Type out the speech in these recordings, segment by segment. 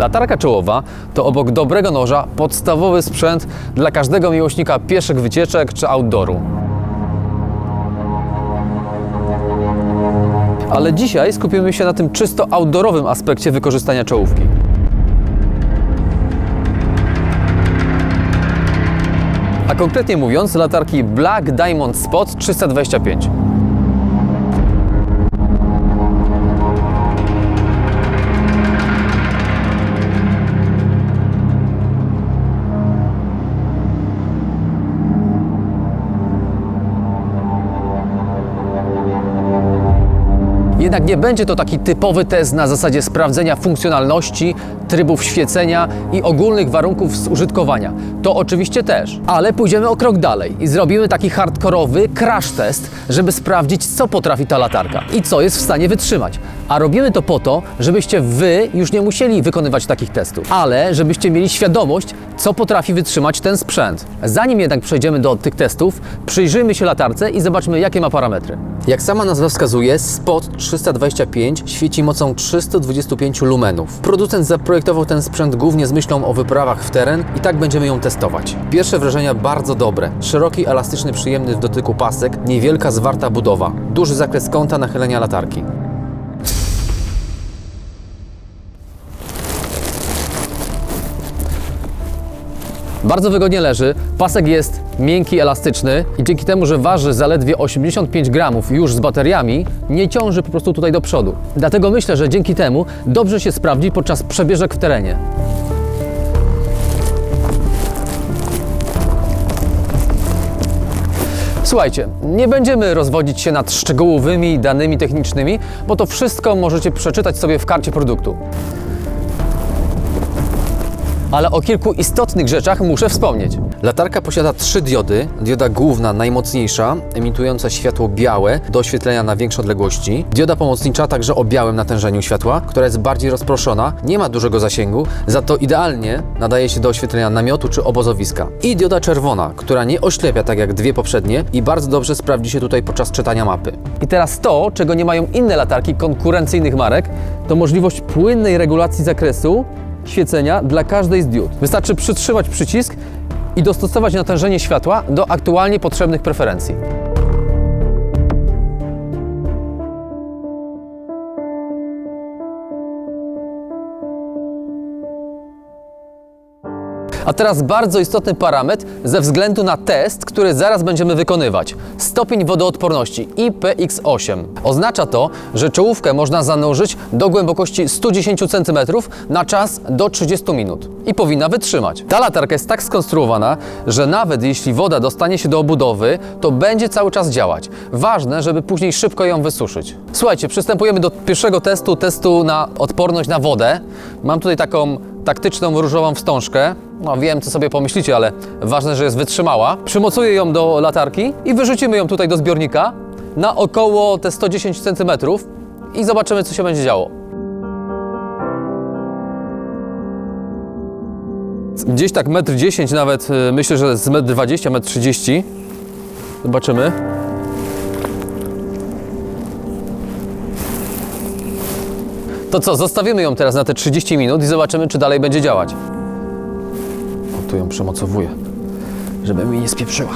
Latarka czołowa to obok dobrego noża podstawowy sprzęt dla każdego miłośnika pieszych wycieczek czy outdooru. Ale dzisiaj skupimy się na tym czysto outdoorowym aspekcie wykorzystania czołówki. A konkretnie mówiąc, latarki Black Diamond Spot 325. Jednak nie będzie to taki typowy test na zasadzie sprawdzenia funkcjonalności, trybów świecenia i ogólnych warunków zużytkowania. To oczywiście też, ale pójdziemy o krok dalej i zrobimy taki hardkorowy crash test, żeby sprawdzić, co potrafi ta latarka i co jest w stanie wytrzymać. A robimy to po to, żebyście wy już nie musieli wykonywać takich testów, ale żebyście mieli świadomość, co potrafi wytrzymać ten sprzęt. Zanim jednak przejdziemy do tych testów, przyjrzyjmy się latarce i zobaczmy, jakie ma parametry. Jak sama nazwa wskazuje, Spot 325 świeci mocą 325 lumenów. Producent zaprojektował ten sprzęt głównie z myślą o wyprawach w teren i tak będziemy ją testować. Pierwsze wrażenia bardzo dobre. Szeroki, elastyczny, przyjemny w dotyku pasek, niewielka, zwarta budowa, duży zakres kąta nachylenia latarki. Bardzo wygodnie leży, pasek jest miękki, elastyczny i dzięki temu, że waży zaledwie 85 gramów już z bateriami, nie ciąży po prostu tutaj do przodu. Dlatego myślę, że dzięki temu dobrze się sprawdzi podczas przebieżek w terenie. Słuchajcie, nie będziemy rozwodzić się nad szczegółowymi danymi technicznymi, bo to wszystko możecie przeczytać sobie w karcie produktu ale o kilku istotnych rzeczach muszę wspomnieć. Latarka posiada trzy diody. Dioda główna, najmocniejsza, emitująca światło białe do oświetlenia na większe odległości. Dioda pomocnicza także o białym natężeniu światła, która jest bardziej rozproszona, nie ma dużego zasięgu, za to idealnie nadaje się do oświetlenia namiotu czy obozowiska. I dioda czerwona, która nie oślepia tak jak dwie poprzednie i bardzo dobrze sprawdzi się tutaj podczas czytania mapy. I teraz to, czego nie mają inne latarki konkurencyjnych marek, to możliwość płynnej regulacji zakresu świecenia dla każdej z diod. Wystarczy przytrzymać przycisk i dostosować natężenie światła do aktualnie potrzebnych preferencji. A teraz bardzo istotny parametr ze względu na test, który zaraz będziemy wykonywać. Stopień wodoodporności IPX8. Oznacza to, że czołówkę można zanurzyć do głębokości 110 cm na czas do 30 minut i powinna wytrzymać. Ta latarka jest tak skonstruowana, że nawet jeśli woda dostanie się do obudowy, to będzie cały czas działać. Ważne, żeby później szybko ją wysuszyć. Słuchajcie, przystępujemy do pierwszego testu, testu na odporność na wodę. Mam tutaj taką taktyczną różową wstążkę. No wiem, co sobie pomyślicie, ale ważne, że jest wytrzymała. Przymocuję ją do latarki i wyrzucimy ją tutaj do zbiornika na około te 110 cm i zobaczymy, co się będzie działo. Gdzieś tak 1,10 m nawet, y, myślę, że z 1,20 m, 1,30 m. Zobaczymy. To co, zostawimy ją teraz na te 30 minut i zobaczymy, czy dalej będzie działać. O, tu ją przemocowuję, żeby mi nie spieprzyła.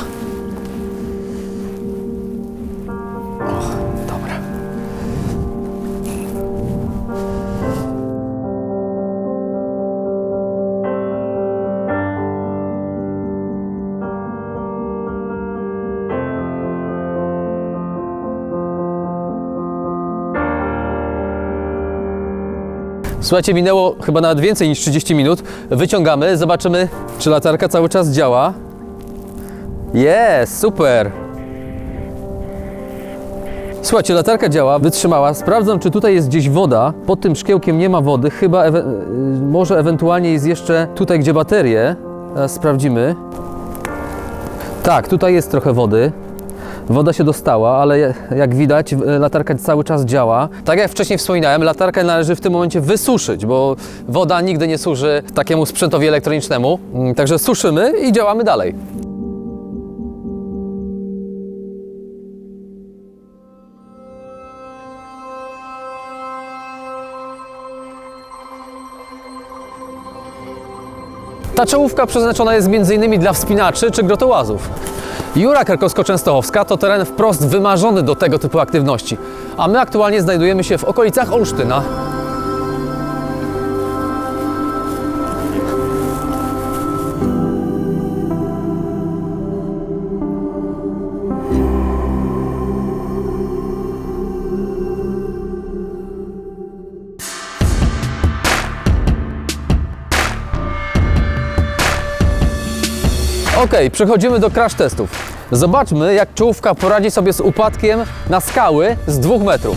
Słuchajcie, minęło chyba nawet więcej niż 30 minut. Wyciągamy, zobaczymy, czy latarka cały czas działa. Jest, super. Słuchajcie, latarka działa, wytrzymała. Sprawdzam, czy tutaj jest gdzieś woda. Pod tym szkiełkiem nie ma wody. Chyba ewe y, może ewentualnie jest jeszcze tutaj, gdzie baterie. Teraz sprawdzimy. Tak, tutaj jest trochę wody. Woda się dostała, ale jak widać, latarka cały czas działa. Tak jak wcześniej wspominałem, latarkę należy w tym momencie wysuszyć, bo woda nigdy nie służy takiemu sprzętowi elektronicznemu. Mm, Także suszymy i działamy dalej. Ta czołówka przeznaczona jest m.in. dla wspinaczy czy grotołazów. Jura Krakowsko-Częstochowska to teren wprost wymarzony do tego typu aktywności, a my aktualnie znajdujemy się w okolicach Olsztyna. Ok, przechodzimy do crash testów. Zobaczmy, jak czołówka poradzi sobie z upadkiem na skały z dwóch metrów.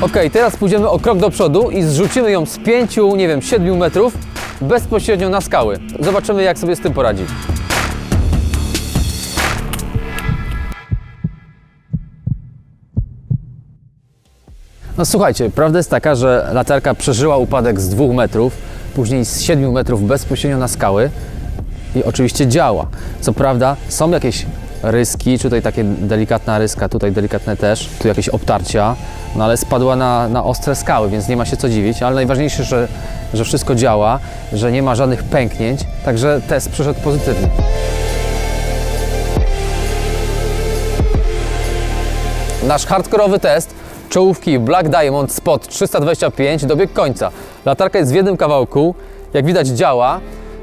Ok, teraz pójdziemy o krok do przodu i zrzucimy ją z 5, nie wiem, 7 metrów bezpośrednio na skały. Zobaczymy, jak sobie z tym poradzi. No słuchajcie, prawda jest taka, że latarka przeżyła upadek z 2 metrów, później z 7 metrów bezpośrednio na skały i oczywiście działa. Co prawda są jakieś ryski, tutaj takie delikatna ryska, tutaj delikatne też, tu jakieś obtarcia, no ale spadła na, na ostre skały, więc nie ma się co dziwić, ale najważniejsze, że, że wszystko działa, że nie ma żadnych pęknięć, także test przyszedł pozytywny. Nasz hardkorowy test czołówki Black Diamond Spot 325 dobiegł końca. Latarka jest w jednym kawałku, jak widać działa,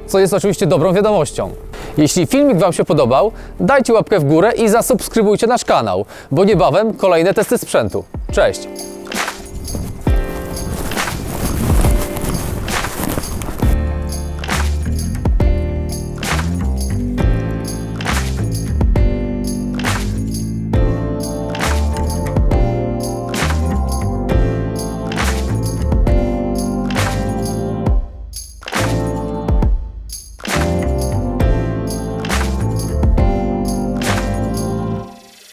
co jest oczywiście dobrą wiadomością. Jeśli filmik Wam się podobał, dajcie łapkę w górę i zasubskrybujcie nasz kanał, bo niebawem kolejne testy sprzętu. Cześć!